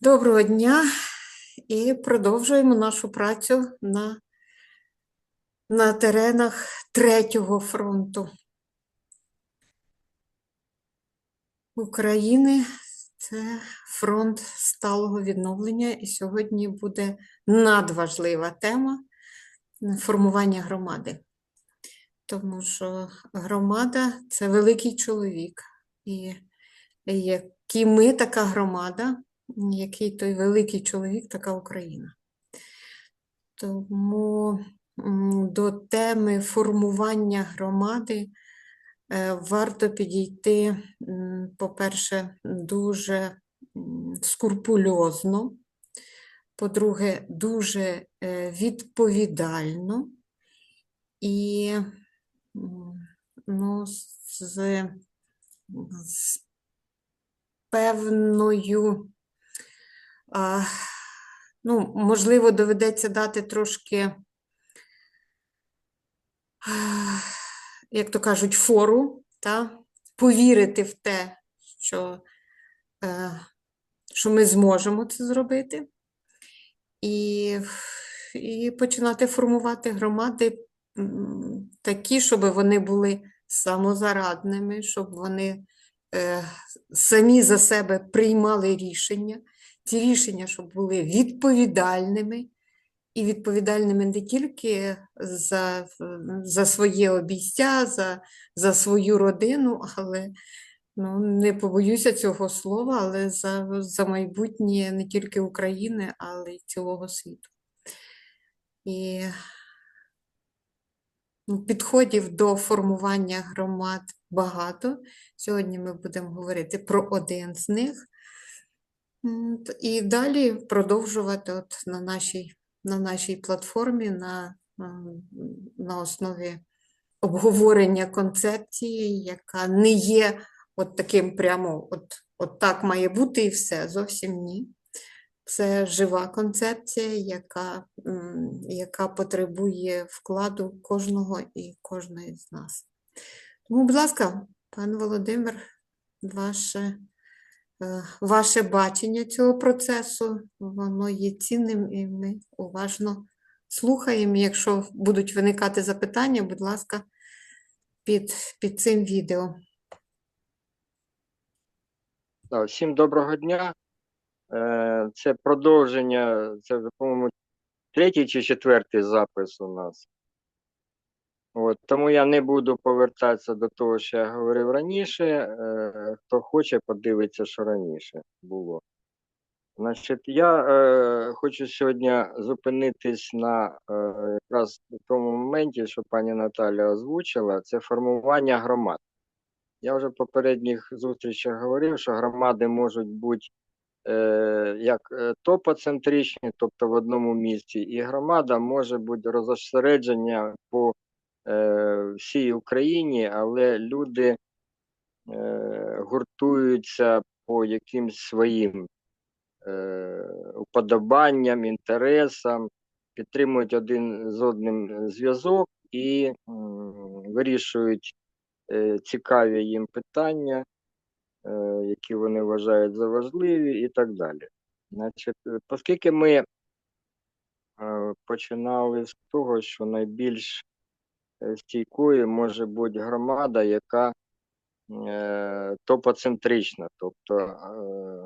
Доброго дня і продовжуємо нашу працю на, на теренах Третього фронту України. Це фронт сталого відновлення, і сьогодні буде надважлива тема формування громади. Тому що громада це великий чоловік, і які ми така громада який той великий чоловік, така Україна. Тому до теми формування громади е, варто підійти, по-перше, дуже скурпульозно, по-друге, дуже е, відповідально і ну, з, з певною а, ну, можливо, доведеться дати трошки, як то кажуть, фору, та? повірити в те, що, е, що ми зможемо це зробити, і, і починати формувати громади такі, щоб вони були самозарадними, щоб вони самі за себе приймали рішення ці рішення, щоб були відповідальними, і відповідальними не тільки за за своє обійстя, за за свою родину, але ну, не побоюся цього слова, але за, за майбутнє не тільки України, але й цілого світу. І Підходів до формування громад багато. Сьогодні ми будемо говорити про один з них. І далі продовжувати от на нашій на нашій платформі на, на основі обговорення концепції, яка не є от таким прямо, от, от так має бути і все, зовсім ні. Це жива концепція, яка, яка потребує вкладу кожного і кожної з нас. Тому, будь ласка, пан Володимир, ваше. Е, ваше бачення цього процесу, воно є цінним і ми уважно слухаємо. Якщо будуть виникати запитання, будь ласка, під, під цим відео. Всім доброго дня. Е, це продовження, це по-моєму, третій чи четвертий запис у нас. От, Тому я не буду повертатися до того, що я говорив раніше. Е, Хто хоче, подивиться, що раніше було. Значить, Я е, хочу сьогодні зупинитись на е, якраз тому моменті, що пані Наталя озвучила, це формування громад. Я вже в попередніх зустрічах говорив, що громади можуть бути як е, топоцентричні, тобто в одному місці, і громада може бути розосередження по Е, всій Україні, але люди е, гуртуються по якимсь своїм е, уподобанням, інтересам, підтримують один з одним зв'язок і вирішують цікаві їм питання, які вони вважають за важливі, і так далі. Значить, Оскільки ми починали з того, що найбільш Е, стійкою може бути громада, яка е, топоцентрична, тобто е,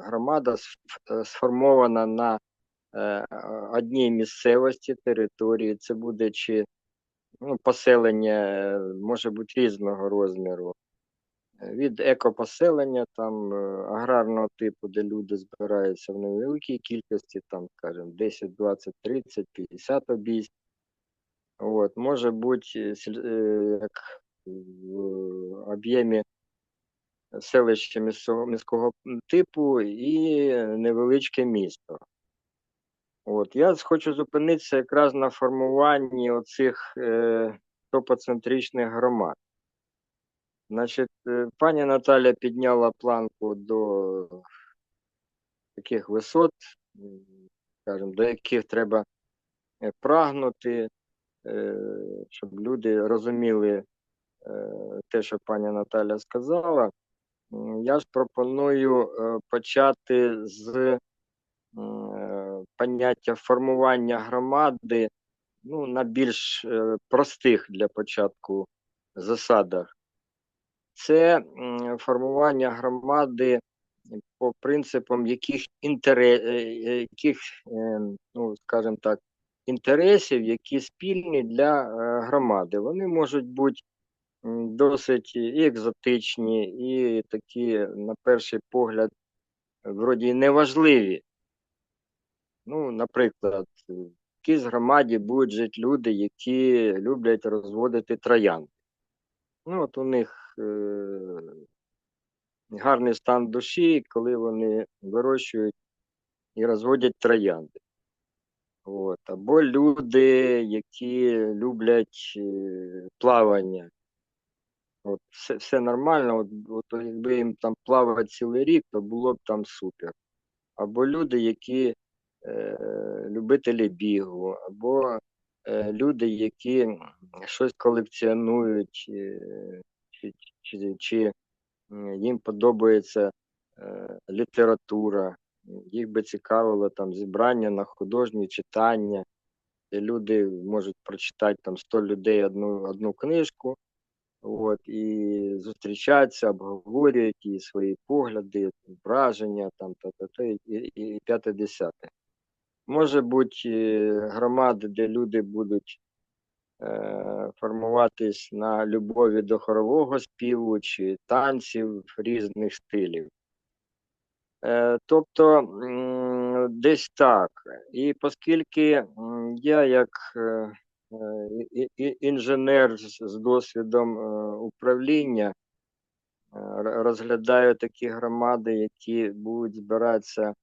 громада сформована на одній місцевості території. Це буде чи ну, поселення може бути різного розміру. Від екопоселення там аграрного типу, де люди збираються в невеликій кількості, там, скажімо, 10, 20, 30, 50 обійсть, От, Може бути э, э, як в об'ємі міського, міського типу і невеличке місто. От, Я хочу зупинитися якраз на формуванні оцих е, топоцентричних громад. Значить, е, пані Наталя підняла планку до таких висот, скажімо, до яких треба е, прагнути. Е, щоб люди розуміли е, те, що пані Наталя сказала. Я ж пропоную почати з поняття формування громади ну, на більш простих для початку засадах. Це формування громади по принципам яких інтере, е, е, яких, е, ну, скажімо так, інтересів, які спільні для громади. Вони можуть бути досить екзотичні, і такі, на перший погляд, вроді неважливі. Ну, наприклад, в якійсь громаді будуть жити люди, які люблять розводити троянди. Ну, от у них гарний стан душі, коли вони вирощують і розводять троянди. От. Або люди, які люблять е, плавання. От, все, все нормально, от, от якби їм там плавати цілий рік, то було б там супер. Або люди, які е, любителі бігу, або е, люди, які щось колекціонують, е, чи, чи, їм подобається е, література, їх би цікавило там зібрання на художні читання, де люди можуть прочитати там 100 людей одну, одну книжку, от, і зустрічаються, обговорюють і свої погляди, враження, там, та, та, та, і, і, і п'яте десяте. Може бути е, громади, де люди будуть формуватись на любові до хорового співу чи танців різних стилів. Е, тобто десь так. І оскільки я як е, е, інженер з досвідом е, управління е, розглядаю такі громади, які будуть збиратися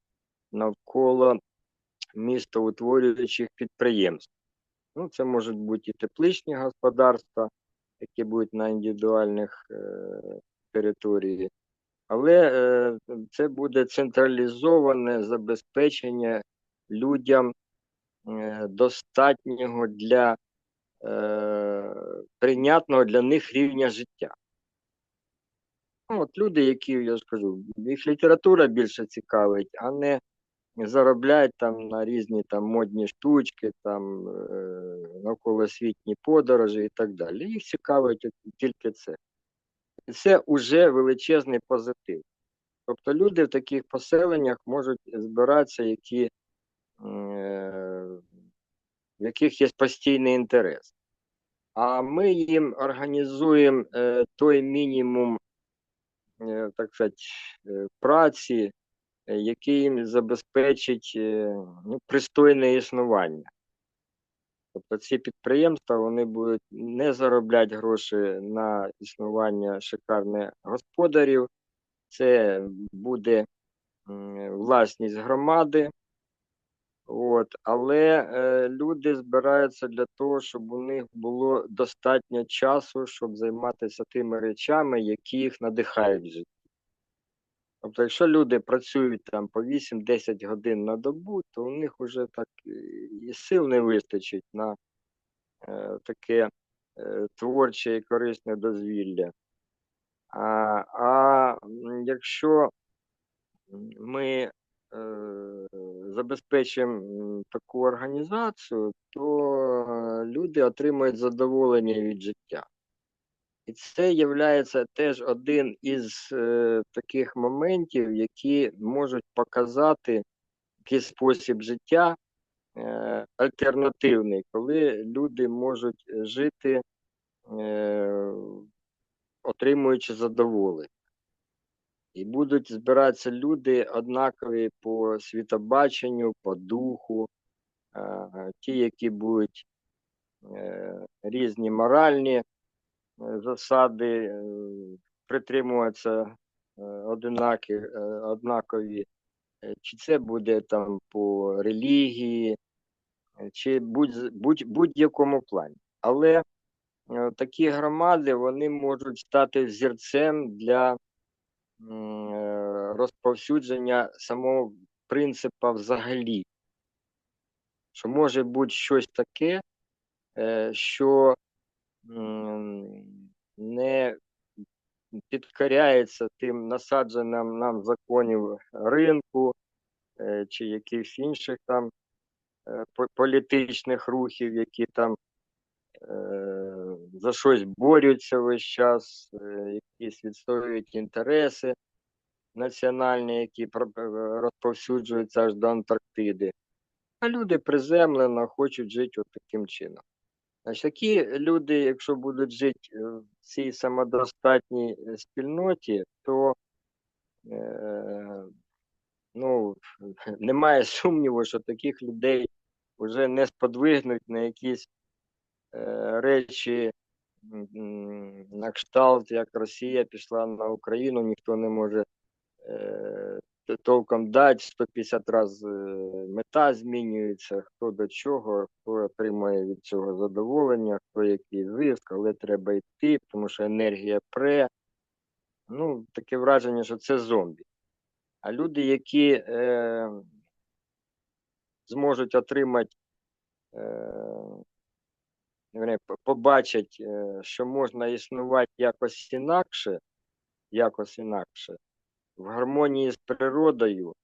навколо містоутворюючих підприємств. Ну, це можуть бути і тепличні господарства, які будуть на індивідуальних е, територіях, але е, це буде централізоване забезпечення людям е, достатнього для е, прийнятного для них рівня життя. Ну, от люди, які, я ж кажу, їх література більше цікавить, а не заробляють там на різні там модні штучки, там е, навколосвітні подорожі і так далі. Їх цікавить тільки це. І це вже величезний позитив. Тобто люди в таких поселеннях можуть збиратися, які, е, в яких є постійний інтерес. А ми їм організуємо е, той мінімум, так сказати, праці, який їм забезпечить е, ну, пристойне існування. Тобто ці підприємства вони будуть не заробляти гроші на існування шикарних господарів, це буде власність громади. От, але е, люди збираються для того, щоб у них було достатньо часу, щоб займатися тими речами, які їх надихають в житті. Тобто, якщо люди працюють там по 8-10 годин на добу, то у них вже так е, і сил не вистачить на е, таке е, творче і корисне дозвілля. А, а якщо ми е, забезпечимо таку організацію, то е, люди отримують задоволення від життя. І це є теж один із е, таких моментів, які можуть показати такий спосіб життя е, альтернативний, коли люди можуть жити, е, отримуючи задоволення. І будуть збиратися люди однакові по світобаченню, по духу, е, ті, які будуть е, різні моральні засади, е, притримуватися е, одинакі, е, однакові, чи це буде там по релігії, чи будь, будь, будь-якому плані. Але такі громади вони можуть стати взірцем для розповсюдження самого принципа взагалі, що може бути щось таке, що не підкоряється тим насадженим нам законів ринку, е, чи якихось інших там е, політичних рухів, які там е, за щось борються весь час, якісь відстоюють інтереси національні, які розповсюджуються аж до Антарктиди. А люди приземлено хочуть жити от таким чином. Значить, такі люди, якщо будуть жити е, в цій самодостатній е, спільноті, то е, ну, немає сумніву, що таких людей вже не сподвигнуть на якісь е, речі на кшталт, як Росія пішла на Україну, ніхто не може е, толком дати, 150 разів мета змінюється, хто до чого, хто отримує від цього задоволення, хто який зиск, але треба йти, тому що енергія пре. Ну, таке враження, що це зомбі. А люди, які е, зможуть отримати, е, побачать, е, що можна існувати якось інакше, якось інакше, в гармонії з природою,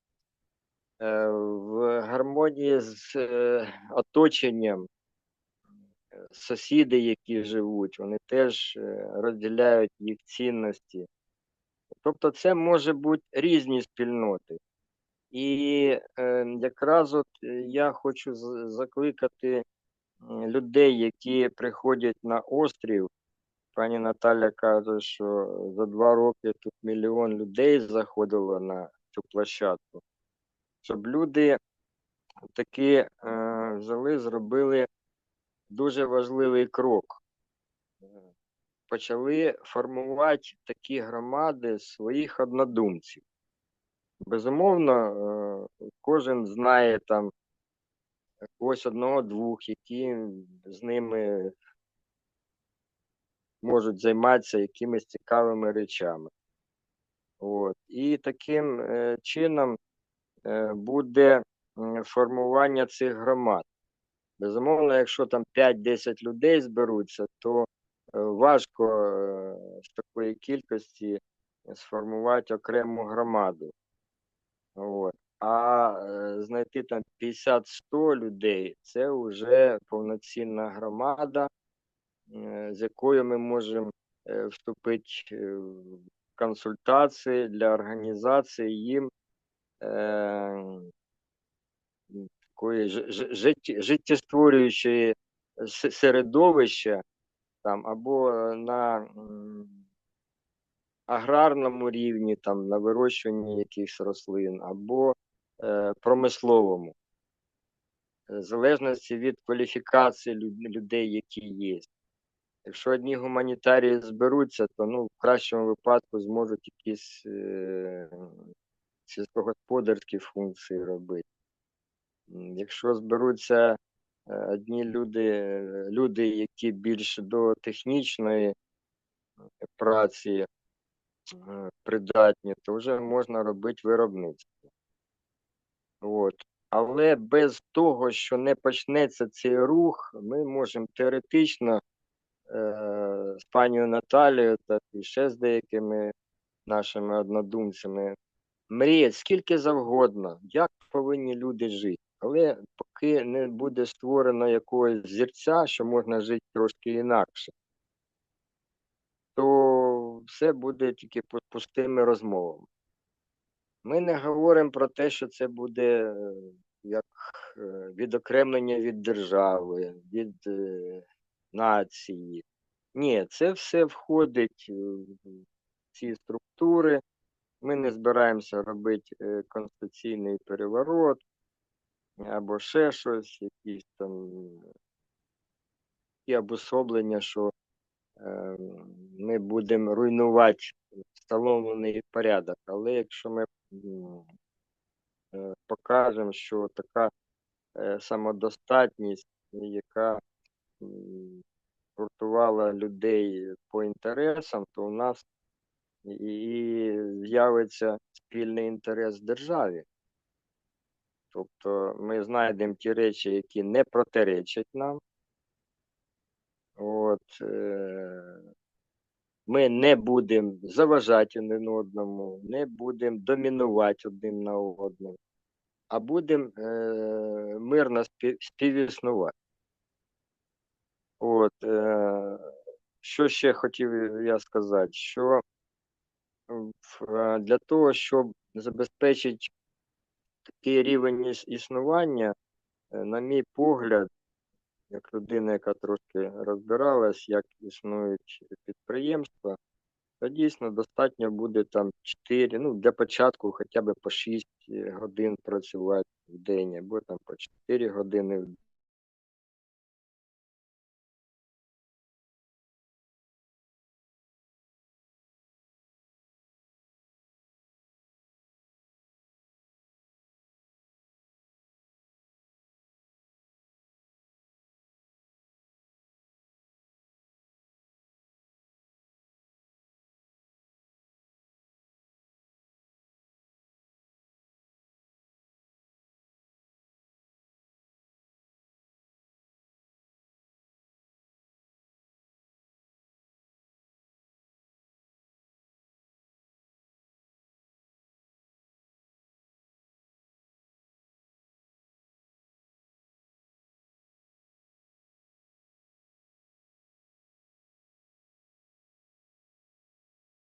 е, в гармонії з е, оточенням, е, сусіди, які живуть, вони теж розділяють їх цінності. Тобто це може бути різні спільноти. І якраз от я хочу закликати людей, які приходять на острів. Пані Наталя каже, що за два роки тут мільйон людей заходило на цю площадку, щоб люди таки е, взяли, зробили дуже важливий крок. Е, Почали формувати такі громади своїх однодумців. Безумовно, е, кожен знає там ось одного-двох, які з ними можуть займатися якимись цікавими речами. От. І таким е, чином е, буде формування цих громад. Безумовно, якщо там 5-10 людей зберуться, то е, важко е, з такої кількості сформувати окрему громаду. От. А е, знайти там 50-100 людей це вже повноцінна громада, з якою ми можемо е, вступити е, в консультації для організації їм такої життєстворюючої середовища там або на аграрному рівні, там на вирощуванні якихось рослин, або е, промисловому, в залежності від кваліфікації людей, які є. Якщо одні гуманітарії зберуться, то ну, в кращому випадку зможуть якісь е, сільськогосподарські функції робити. Якщо зберуться е, одні люди, люди, які більш до технічної праці е, придатні, то вже можна робити виробництво. От. Але без того, що не почнеться цей рух, ми можемо теоретично з панією Наталією та ще з деякими нашими однодумцями мріяти скільки завгодно, як повинні люди жити. Але поки не буде створено якогось зірця, що можна жити трошки інакше, то все буде тільки пу- пустими розмовами. Ми не говоримо про те, що це буде е, як е, відокремлення від держави, від е, нації. Ні, це все входить е, в ці структури. Ми не збираємося робити е, конституційний переворот або ще щось, якісь там і обособлення, що е, ми будемо руйнувати встановлений порядок. Але якщо ми е, покажемо, що така е, самодостатність, яка м, гуртувала людей по інтересам, то у нас і з'явиться спільний інтерес державі. Тобто ми знайдемо ті речі, які не протиречать нам. От, е, ми не будемо заважати один одному, не будемо домінувати один на одному. а будемо е, мирно співіснувати. От, е, що ще хотів я сказати, що е, для того, щоб забезпечити такий рівень іс- існування, е, на мій погляд, як людина, яка трошки розбиралась, як існують підприємства, то дійсно достатньо буде там 4, ну для початку хоча б по 6 годин працювати в день, або там по 4 години в